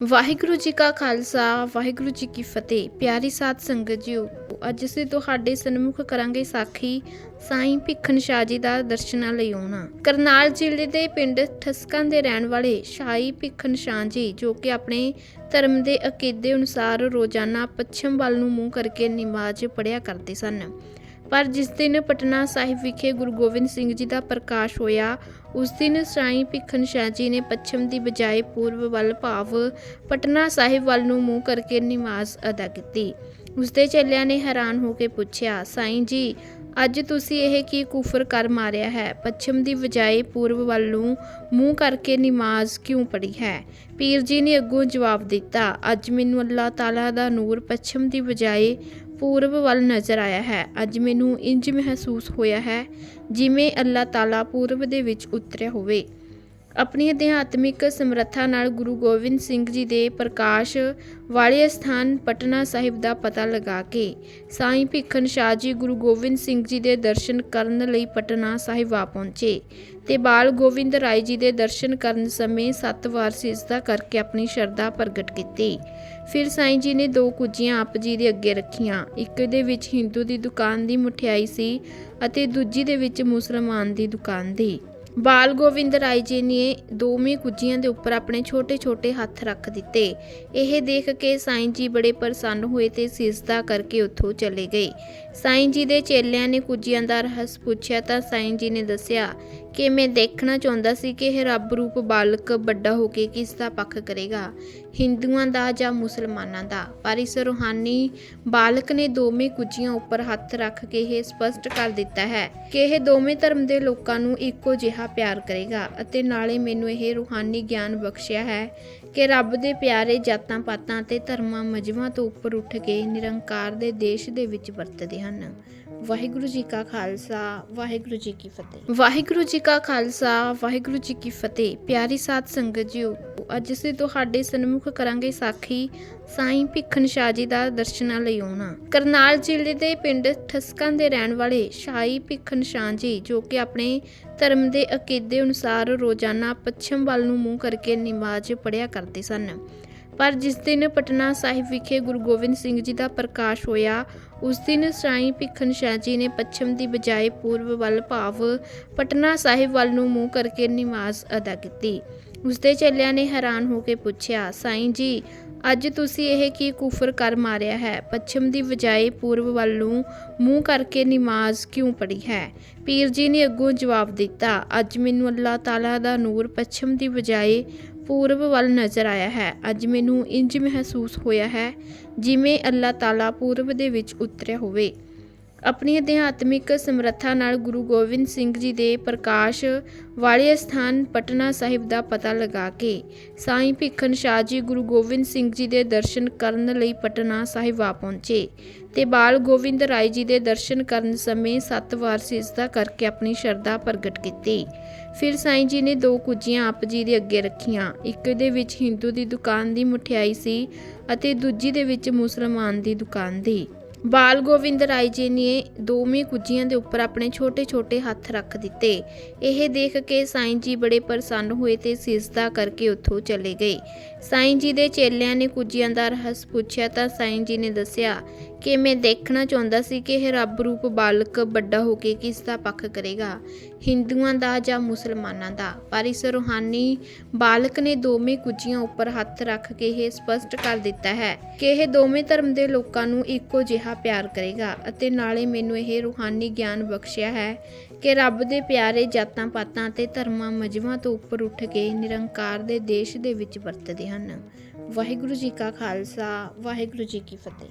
ਵਾਹਿਗੁਰੂ ਜੀ ਕਾ ਖਾਲਸਾ, ਵਾਹਿਗੁਰੂ ਜੀ ਕੀ ਫਤਿਹ। ਪਿਆਰੀ ਸਾਧ ਸੰਗਤ ਜੀਓ, ਅੱਜ ਅਸੀਂ ਤੁਹਾਡੇ ਸਨਮੁਖ ਕਰਾਂਗੇ ਸਾਖੀ ਸਾਈਂ ਭਿੱਖਣ ਸ਼ਾਹ ਜੀ ਦਾ ਦਰਸ਼ਨਾਂ ਲਈ ਆਉਣਾ। ਕਰਨਾਲ ਜ਼ਿਲ੍ਹੇ ਦੇ ਪਿੰਡ ਠਸਕਾਂ ਦੇ ਰਹਿਣ ਵਾਲੇ ਸ਼ਾਹੀ ਭਿੱਖਣ ਸ਼ਾਹ ਜੀ, ਜੋ ਕਿ ਆਪਣੇ ਧਰਮ ਦੇ ਅਕੀਦੇ ਅਨੁਸਾਰ ਰੋਜ਼ਾਨਾ ਪੱਛਮ ਵੱਲ ਨੂੰ ਮੂੰਹ ਕਰਕੇ ਨਮਾਜ਼ ਪੜ੍ਹਿਆ ਕਰਦੇ ਸਨ। ਪਰ ਜਿਸ ਦਿਨ ਪਟਨਾ ਸਾਹਿਬ ਵਿਖੇ ਗੁਰੂ ਗੋਬਿੰਦ ਸਿੰਘ ਜੀ ਦਾ ਪ੍ਰਕਾਸ਼ ਹੋਇਆ, ਉਸ ਦਿਨ ਸਾਈਂ ਭਿੱਖਣ ਸ਼ਾਹ ਜੀ ਨੇ ਪੱਛਮ ਦੀ ਬਜਾਏ ਪੂਰਬ ਵੱਲ ਭਾਵ ਪਟਨਾ ਸਾਹਿਬ ਵੱਲ ਨੂੰ ਮੂੰਹ ਕਰਕੇ ਨਮਾਜ਼ ਅਦਾ ਕੀਤੀ। ਉਸ ਦੇ ਚੱਲਿਆਂ ਨੇ ਹੈਰਾਨ ਹੋ ਕੇ ਪੁੱਛਿਆ, ਸਾਈਂ ਜੀ, ਅੱਜ ਤੁਸੀਂ ਇਹ ਕੀ ਕੁਫਰ ਕਰ ਮਾਰਿਆ ਹੈ? ਪੱਛਮ ਦੀ ਬਜਾਏ ਪੂਰਬ ਵੱਲ ਨੂੰ ਮੂੰਹ ਕਰਕੇ ਨਮਾਜ਼ ਕਿਉਂ ਪੜ੍ਹੀ ਹੈ? ਪੀਰ ਜੀ ਨੇ ਅੱਗੋਂ ਜਵਾਬ ਦਿੱਤਾ, ਅੱਜ ਮੈਨੂੰ ਅੱਲਾਹ ਤਾਲਾ ਦਾ ਨੂਰ ਪੱਛਮ ਦੀ ਬਜਾਏ ਪੂਰਬ ਵੱਲ ਨਜ਼ਰ ਆਇਆ ਹੈ। ਅੱਜ ਮੈਨੂੰ ਇੰਜ ਮਹਿਸੂਸ ਹੋਇਆ ਹੈ ਜਿਵੇਂ ਅੱਲਾਹ ਤਾਲਾ ਪੂਰਬ ਦੇ ਵਿੱਚ ਉਤਰਿਆ ਹੋਵੇ। ਆਪਣੀ ਅਧਿਆਤਮਿਕ ਸਮਰੱਥਾ ਨਾਲ ਗੁਰੂ ਗੋਬਿੰਦ ਸਿੰਘ ਜੀ ਦੇ ਪ੍ਰਕਾਸ਼ ਵਾਲੇ ਸਥਾਨ ਪਟਨਾ ਸਾਹਿਬ ਦਾ ਪਤਾ ਲਗਾ ਕੇ ਸਾਈਂ ਭਿੱਖਣ ਸ਼ਾਹ ਜੀ ਗੁਰੂ ਗੋਬਿੰਦ ਸਿੰਘ ਜੀ ਦੇ ਦਰਸ਼ਨ ਕਰਨ ਲਈ ਪਟਨਾ ਸਾਹਿਬ ਆ ਪਹੁੰਚੇ ਤੇ ਬਾਲ ਗੋਬਿੰਦ ਰਾਏ ਜੀ ਦੇ ਦਰਸ਼ਨ ਕਰਨ ਸਮੇਂ ਸੱਤ ਵਾਰ ਸਿਜਦਾ ਕਰਕੇ ਆਪਣੀ ਸ਼ਰਧਾ ਪ੍ਰਗਟ ਕੀਤੀ। ਫਿਰ ਸਾਈਂ ਜੀ ਨੇ ਦੋ ਕੁੱਜੀਆਂ ਆਪ ਜੀ ਦੇ ਅੱਗੇ ਰੱਖੀਆਂ, ਇੱਕ ਦੇ ਵਿੱਚ ਹਿੰਦੂ ਦੀ ਦੁਕਾਨ ਦੀ ਮਠਿਆਈ ਸੀ ਅਤੇ ਦੂਜੀ ਦੇ ਵਿੱਚ ਮੁਸਲਮਾਨ ਦੀ ਦੁਕਾਨ ਦੀ। ਬਾਲ ਗੋਬਿੰਦ ਰਾਏ ਜੀ ਨੇ ਦੋਵੇਂ ਕੁੱਜੀਆਂ ਦੇ ਉੱਪਰ ਆਪਣੇ ਛੋਟੇ-ਛੋਟੇ ਹੱਥ ਰੱਖ ਦਿੱਤੇ। ਇਹ ਦੇਖ ਕੇ ਸਾਈਂ ਜੀ ਬੜੇ ਪ੍ਰਸੰਨ ਹੋਏ ਤੇ ਸਿਜਦਾ ਕਰਕੇ ਉੱਥੋਂ ਚਲੇ ਗਏ। ਸਾਈਂ ਜੀ ਦੇ ਚੇਲਿਆਂ ਨੇ ਕੁੱਜੀਆਂ ਦਾ ਰਹੱਸ ਪੁੱਛਿਆ ਤਾਂ ਸਾਈਂ ਜੀ ਨੇ ਦੱਸਿਆ ਕਿ ਮੈਂ ਦੇਖਣਾ ਚਾਹੁੰਦਾ ਸੀ ਕਿ ਇਹ ਰੱਬ ਰੂਪ ਬਾਲਕ ਵੱਡਾ ਹੋ ਕੇ ਕਿਸ ਦਾ ਪੱਖ ਕਰੇਗਾ, ਹਿੰਦੂਆਂ ਦਾ ਜਾਂ ਮੁਸਲਮਾਨਾਂ ਦਾ? ਪਰ ਇਸ ਰੂਹਾਨੀ ਬਾਲਕ ਨੇ ਦੋਵੇਂ ਕੁੱਜੀਆਂ ਉੱਪਰ ਹੱਥ ਰੱਖ ਕੇ ਇਹ ਸਪਸ਼ਟ ਕਰ ਦਿੱਤਾ ਹੈ ਕਿ ਇਹ ਦੋਵੇਂ ਧਰਮ ਦੇ ਲੋਕਾਂ ਨੂੰ ਇੱਕੋ ਜਿਹਾ ਪਿਆਰ ਕਰੇਗਾ ਅਤੇ ਨਾਲੇ ਮੈਨੂੰ ਇਹ ਰੂਹਾਨੀ ਗਿਆਨ ਬਖਸ਼ਿਆ ਹੈ ਕਿ ਰੱਬ ਦੇ ਪਿਆਰੇ ਜਾਤਾਂ ਪਾਤਾਂ ਤੇ ਧਰਮਾਂ ਮਜਮਾਂ ਤੋਂ ਉੱਪਰ ਉੱਠ ਕੇ ਨਿਰੰਕਾਰ ਦੇ ਦੇਸ਼ ਦੇ ਵਿੱਚ ਵਰਤਦੇ ਹਨ। ਵਾਹਿਗੁਰੂ ਜੀ ਕਾ ਖਾਲਸਾ, ਵਾਹਿਗੁਰੂ ਜੀ ਕੀ ਫਤਿਹ। ਵਾਹਿਗੁਰੂ ਜੀ ਕਾ ਖਾਲਸਾ, ਵਾਹਿਗੁਰੂ ਜੀ ਕੀ ਫਤਿਹ। ਪਿਆਰੀ ਸਾਧ ਸੰਗਤ ਜੀਓ, ਅੱਜ ਅਸੀਂ ਤੁਹਾਡੇ ਸਨਮੁਖ ਕਰਾਂਗੇ ਸਾਖੀ ਸਾਈਂ ਭਿੱਖਣ ਸ਼ਾਹ ਜੀ ਦਾ ਦਰਸ਼ਨਾਂ ਲਈ ਆਉਣਾ। ਕਰਨਾਲ ਜ਼ਿਲ੍ਹੇ ਦੇ ਪਿੰਡ ਠਸਕਾਂ ਦੇ ਰਹਿਣ ਵਾਲੇ ਸ਼ਾਹੀ ਭਿੱਖਣ ਸ਼ਾਹ ਜੀ ਜੋ ਕਿ ਆਪਣੇ ਧਰਮ ਦੇ ਅਕੀਦੇ ਅਨੁਸਾਰ ਰੋਜ਼ਾਨਾ ਪੱਛਮ ਵੱਲ ਨੂੰ ਮੂੰਹ ਕਰਕੇ ਨਮਾਜ਼ ਪੜ੍ਹਿਆ ਕਰਦੇ ਸਨ। ਪਰ ਜਿਸ ਦਿਨ ਪਟਨਾ ਸਾਹਿਬ ਵਿਖੇ ਗੁਰੂ ਗੋਬਿੰਦ ਸਿੰਘ ਜੀ ਦਾ ਪ੍ਰਕਾਸ਼ ਹੋਇਆ, ਉਸ ਦਿਨ ਸਾਈਂ ਭਿੱਖਣ ਸ਼ਾਹ ਜੀ ਨੇ ਪੱਛਮ ਦੀ ਬਜਾਏ ਪੂਰਬ ਵੱਲ ਭਾਵ ਪਟਨਾ ਸਾਹਿਬ ਵੱਲ ਨੂੰ ਮੂੰਹ ਕਰਕੇ ਨਮਾਜ਼ ਅਦਾ ਕੀਤੀ। ਉਸ ਦੇ ਚੱਲਿਆਂ ਨੇ ਹੈਰਾਨ ਹੋ ਕੇ ਪੁੱਛਿਆ, ਸਾਈਂ ਜੀ ਅੱਜ ਤੁਸੀਂ ਇਹ ਕੀ ਕੁਫਰ ਕਰ ਮਾਰਿਆ ਹੈ? ਪੱਛਮ ਦੀ ਬਜਾਏ ਪੂਰਬ ਵੱਲ ਨੂੰ ਮੂੰਹ ਕਰਕੇ ਨਮਾਜ਼ ਕਿਉਂ ਪੜ੍ਹੀ ਹੈ? ਪੀਰ ਜੀ ਨੇ ਅੱਗੋਂ ਜਵਾਬ ਦਿੱਤਾ, ਅੱਜ ਮੈਨੂੰ ਅੱਲਾਹ ਤਾਲਾ ਦਾ ਨੂਰ ਪੱਛਮ ਦੀ ਬਜਾਏ ਪੂਰਬ ਵੱਲ ਨਜ਼ਰ ਆਇਆ ਹੈ। ਅੱਜ ਮੈਨੂੰ ਇੰਜ ਮਹਿਸੂਸ ਹੋਇਆ ਹੈ ਜਿਵੇਂ ਅੱਲਾਹ ਤਾਲਾ ਪੂਰਬ ਦੇ ਵਿੱਚ ਉਤਰਿਆ ਹੋਵੇ। ਆਪਣੀ ਅਧਿਆਤਮਿਕ ਸਮਰੱਥਾ ਨਾਲ ਗੁਰੂ ਗੋਬਿੰਦ ਸਿੰਘ ਜੀ ਦੇ ਪ੍ਰਕਾਸ਼ ਵਾਲੇ ਸਥਾਨ ਪਟਨਾ ਸਾਹਿਬ ਦਾ ਪਤਾ ਲਗਾ ਕੇ ਸਾਈਂ ਭਿੱਖਣ ਸ਼ਾਹ ਜੀ ਗੁਰੂ ਗੋਬਿੰਦ ਸਿੰਘ ਜੀ ਦੇ ਦਰਸ਼ਨ ਕਰਨ ਲਈ ਪਟਨਾ ਸਾਹਿਬ ਆ ਪਹੁੰਚੇ ਤੇ ਬਾਲ ਗੋਬਿੰਦ ਰਾਏ ਜੀ ਦੇ ਦਰਸ਼ਨ ਕਰਨ ਸਮੇਂ ਸੱਤ ਵਾਰ ਸਿਜਦਾ ਕਰਕੇ ਆਪਣੀ ਸ਼ਰਧਾ ਪ੍ਰਗਟ ਕੀਤੀ। ਫਿਰ ਸਾਈਂ ਜੀ ਨੇ ਦੋ ਕੁੱਜੀਆਂ ਆਪ ਜੀ ਦੇ ਅੱਗੇ ਰੱਖੀਆਂ, ਇੱਕ ਦੇ ਵਿੱਚ ਹਿੰਦੂ ਦੀ ਦੁਕਾਨ ਦੀ ਮਠਿਆਈ ਸੀ ਅਤੇ ਦੂਜੀ ਦੇ ਵਿੱਚ ਮੁਸਲਮਾਨ ਦੀ ਦੁਕਾਨ ਦੀ। ਬਾਲ ਗੋਬਿੰਦ ਰਾਏ ਜੀ ਨੇ ਦੋਵੇਂ ਕੁੱਜੀਆਂ ਦੇ ਉੱਪਰ ਆਪਣੇ ਛੋਟੇ-ਛੋਟੇ ਹੱਥ ਰੱਖ ਦਿੱਤੇ। ਇਹ ਦੇਖ ਕੇ ਸਾਈਂ ਜੀ ਬੜੇ ਪ੍ਰਸੰਨ ਹੋਏ ਤੇ ਸਿਜਦਾ ਕਰਕੇ ਉੱਥੋਂ ਚਲੇ ਗਏ। ਸਾਈਂ ਜੀ ਦੇ ਚੇਲਿਆਂ ਨੇ ਕੁੱਜੀਆਂ ਦਾ ਰਹੱਸ ਪੁੱਛਿਆ ਤਾਂ ਸਾਈਂ ਜੀ ਨੇ ਦੱਸਿਆ ਕਿ ਮੈਂ ਦੇਖਣਾ ਚਾਹੁੰਦਾ ਸੀ ਕਿ ਇਹ ਰੱਬ ਰੂਪ ਬਾਲਕ ਵੱਡਾ ਹੋ ਕੇ ਕਿਸ ਦਾ ਪੱਖ ਕਰੇਗਾ? ਹਿੰਦੂਆਂ ਦਾ ਜਾਂ ਮੁਸਲਮਾਨਾਂ ਦਾ। ਪਰ ਇਸ ਰੂਹਾਨੀ ਬਾਲਕ ਨੇ ਦੋਵੇਂ ਕੁੱਜੀਆਂ ਉੱਪਰ ਹੱਥ ਰੱਖ ਕੇ ਇਹ ਸਪਸ਼ਟ ਕਰ ਦਿੱਤਾ ਹੈ ਕਿ ਇਹ ਦੋਵੇਂ ਧਰਮ ਦੇ ਲੋਕਾਂ ਨੂੰ ਇੱਕੋ ਜਿਹਾ ਪਿਆਰ ਕਰੇਗਾ ਅਤੇ ਨਾਲੇ ਮੈਨੂੰ ਇਹ ਰੂਹਾਨੀ ਗਿਆਨ ਬਖਸ਼ਿਆ ਹੈ ਕਿ ਰੱਬ ਦੇ ਪਿਆਰੇ ਜਾਤਾਂ ਪਾਤਾਂ ਅਤੇ ਧਰਮਾਂ ਮਜਮਾਂ ਤੋਂ ਉੱਪਰ ਉੱਠ ਕੇ ਨਿਰੰਕਾਰ ਦੇ ਦੇਸ਼ ਦੇ ਵਿੱਚ ਵਰਤਦੇ ਹਨ। ਵਾਹਿਗੁਰੂ ਜੀ ਕਾ ਖਾਲਸਾ, ਵਾਹਿਗੁਰੂ ਜੀ ਕੀ ਫਤਿਹ।